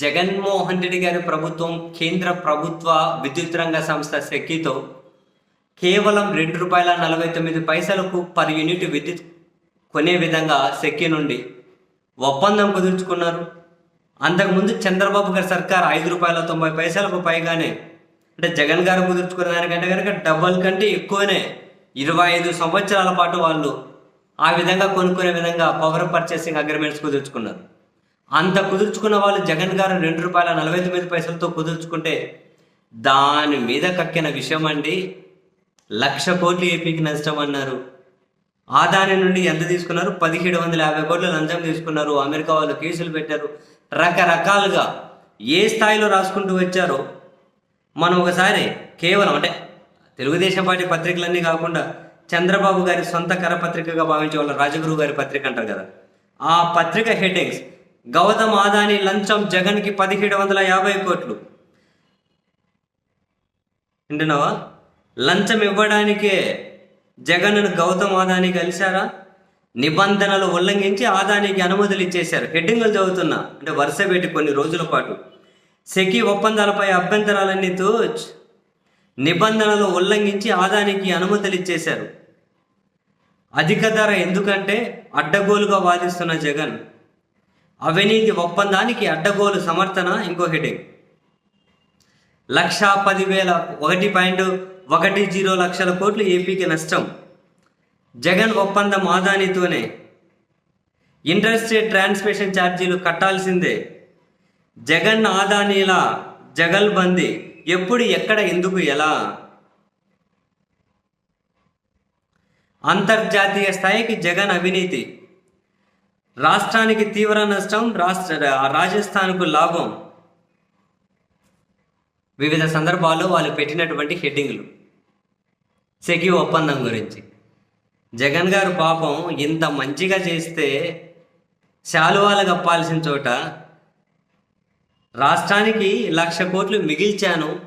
జగన్మోహన్ రెడ్డి గారి ప్రభుత్వం కేంద్ర ప్రభుత్వ విద్యుత్ రంగ సంస్థ సెక్కితో కేవలం రెండు రూపాయల నలభై తొమ్మిది పైసలకు పర్ యూనిట్ విద్యుత్ కొనే విధంగా సెక్కి నుండి ఒప్పందం కుదుర్చుకున్నారు. అంతకుముందు చంద్రబాబు గారి సర్కార్ ఐదు రూపాయల తొంభై పైసలకు పైగానే అంటే జగన్ గారు కుదుర్చుకున్న దానికంటే కనుక డబల్ కంటే ఎక్కువనే ఇరవై ఐదు సంవత్సరాల పాటు వాళ్ళు ఆ విధంగా కొనుక్కునే విధంగా పవర్ పర్చేసింగ్ అగ్రిమెంట్స్ కుదుర్చుకున్నారు. అంత కుదుర్చుకున్న వాళ్ళు జగన్ గారు రెండు రూపాయల నలభై తొమ్మిది పైసలతో కుదుర్చుకుంటే దాని మీద కక్కిన విషయం అండి లక్ష కోట్లు ఏపీకి నష్టం అన్నారు ఆదాని నుండి ఎంత తీసుకున్నారు? పదిహేడు వందల యాభై కోట్లు లంచం తీసుకున్నారు. అమెరికా వాళ్ళు కేసులు పెట్టారు. రకరకాలుగా ఏ స్థాయిలో రాసుకుంటూ వచ్చారో మనం ఒకసారి కేవలం అంటే తెలుగుదేశం పార్టీ పత్రికలన్నీ కాకుండా చంద్రబాబు గారి సొంత కరపత్రికగా భావించే వాళ్ళ రాజగురు గారి పత్రిక అంటారు కదా. ఆ పత్రిక హెడ్డింగ్స్ గౌతమ్ ఆదాని లంచం జగన్కి పదిహేడు వందల యాభై కోట్లు. వింటున్నావా? లంచం ఇవ్వడానికే జగన్ను గౌతమ్ ఆదాని కలిశారా? నిబంధనలు ఉల్లంఘించి ఆదానికి అనుమతులు ఇచ్చేశారు. హెడ్డింగ్లు చదువుతున్నా. అంటే వరుస పెట్టి కొన్ని రోజుల పాటు. సెకి ఒప్పందాలపై అభ్యంతరాలన్నీ నిబంధనలు ఉల్లంఘించి ఆదానికి అనుమతులు ఇచ్చేశారు. అధిక ధర ఎందుకంటే అడ్డగోలుగా వాదిస్తున్న జగన్. అవినీతి ఒప్పందానికి అడ్డగోలు సమర్థన ఇంకో హెడింగ్ లక్ష పదివేల ఒకటి పాయింట్ ఒకటి జీరో లక్షల కోట్లు ఏపీకి నష్టం. జగన్ ఒప్పందం ఆదానితోనే. ఇంటర్స్టేట్ ట్రాన్స్మిషన్ ఛార్జీలు కట్టాల్సిందే. జగన్ ఆదానీల జగల్బందీ ఎప్పుడు ఎక్కడ ఎందుకు ఎలా? అంతర్జాతీయ స్థాయికి జగన్ అవినీతి. రాష్ట్రానికి తీవ్ర నష్టం రాష్ట్ర రాజస్థాన్కు లాభం. వివిధ సందర్భాల్లో వాళ్ళు పెట్టినటువంటి హెడ్డింగ్లు. సెకి ఒప్పందం గురించి. జగన్ గారు పాపం ఇంత మంచిగా చేస్తే శాలువాలు కప్పాల్సిన చోట రాష్ట్రానికి లక్ష కోట్లు మిగిల్చాను.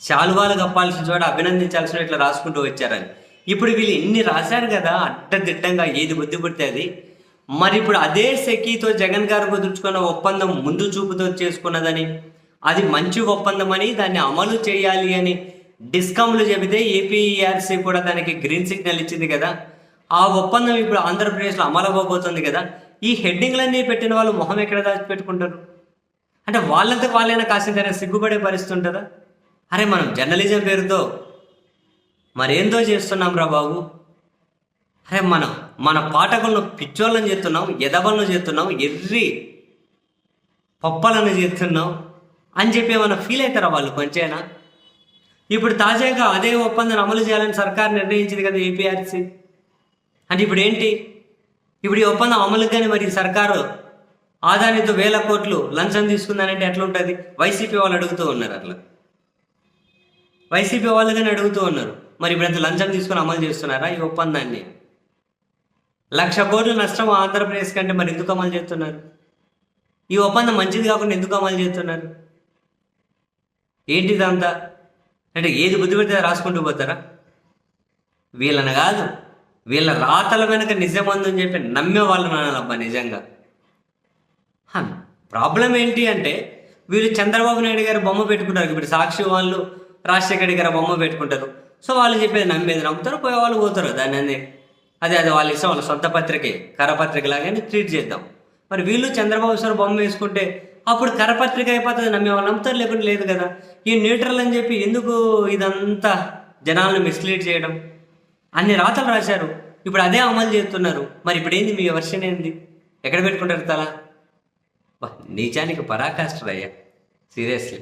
శాలువాలు కప్పాల్సిన చోట అభినందించాల్సిన ఇట్లా రాసుకుంటూ వచ్చారని. ఇప్పుడు వీళ్ళు ఇన్ని రాశారు కదా అడ్డదిడ్డంగా ఏది బుద్ధి పుడితే అది. మరి ఇప్పుడు అదే సెకీతో జగన్ గారు కుదుర్చుకున్న ఒప్పందం ముందు చూపుతో చేసుకున్నదని అది మంచి ఒప్పందం అని దాన్ని అమలు చేయాలి అని డిస్కమ్లు చెబితే ఏపీఆర్సీ కూడా దానికి గ్రీన్ సిగ్నల్ ఇచ్చింది కదా. ఆ ఒప్పందం ఇప్పుడు ఆంధ్రప్రదేశ్లో అమలు కదా. ఈ హెడ్డింగ్లన్నీ పెట్టిన వాళ్ళు మొహం ఎక్కడ దాచిపెట్టుకుంటారు? అంటే వాళ్ళంతా వాళ్ళైనా కాసిందైనా సిగ్గుపడే పరిస్థితి ఉంటుందా? అరే మనం జర్నలిజం పేరుతో మరేందో చేస్తున్నాం రా బాబు. అరే మనం మన పాఠకులను పిచ్చోళ్ళని చేస్తున్నాం ఎదవలను చేస్తున్నాం ఎర్రి పప్పలను చేస్తున్నాం అని చెప్పి ఏమైనా ఫీల్ అవుతారా వాళ్ళు కొంచెమైనా? ఇప్పుడు తాజాగా అదే ఒప్పందం అమలు చేయాలని సర్కార్ నిర్ణయించింది కదా ఏపీఆర్సీ అంటే ఇప్పుడు ఏంటి? ఇప్పుడు ఈ ఒప్పందం అమలు కానీ మరి సర్కారు ఆదానితో వేల కోట్లు లంచం తీసుకుందానంటే ఎట్లా ఉంటుంది వైసీపీ వాళ్ళు అడుగుతూ ఉన్నారు అట్లా. వైసీపీ వాళ్ళు కానీ అడుగుతూ ఉన్నారు. మరి ఇప్పుడు అంత లంచం తీసుకుని అమలు చేస్తున్నారా ఈ ఒప్పందాన్ని? లక్ష కోట్లు నష్టం ఆంధ్రప్రదేశ్ కంటే మరి ఎందుకు అమలు చేస్తున్నారు? ఈ ఒప్పందం మంచిది కాకుండా ఎందుకు అమలు చేస్తున్నారు? ఏంటిదంతా అంటే ఏది బుద్ధి పెడితే రాసుకుంటూ పోతారా? వీళ్ళని కాదు వీళ్ళ రాతల వెనక నిజమందని చెప్పి నమ్మే వాళ్ళని అనాలబ్బా నిజంగా. ప్రాబ్లం ఏంటి అంటే వీళ్ళు చంద్రబాబు నాయుడు గారి బొమ్మ పెట్టుకుంటారు. ఇప్పుడు సాక్షి వాళ్ళు రాజశేఖర్ గారి బొమ్మ పెట్టుకుంటారు. సో వాళ్ళు చెప్పేది నమ్మేది నమ్ముతారు పోయే వాళ్ళు పోతారు. దాన్ని అదే అది వాళ్ళ ఇష్టం వాళ్ళ సొంత పత్రికే కరపత్రిక లాగానే ట్రీట్ చేద్దాం. మరి వీళ్ళు చంద్రబాబు సార్ బొమ్మ వేసుకుంటే అప్పుడు కరపత్రిక అయిపోతుంది నమ్మే వాళ్ళు నమ్ముతారు లేకుండా లేదు కదా. ఈ న్యూట్రల్ అని చెప్పి ఎందుకు ఇదంతా జనాలను మిస్లీడ్ చేయడం? అన్ని రాతలు రాశారు. ఇప్పుడు అదే అమలు చేస్తున్నారు. మరి ఇప్పుడు ఏంది మీ వర్షన్ ఏంది? ఎక్కడ పెట్టుకుంటారు తలా? బా, నీచానికి పరాకాష్ట అయ్యా సీరియస్లీ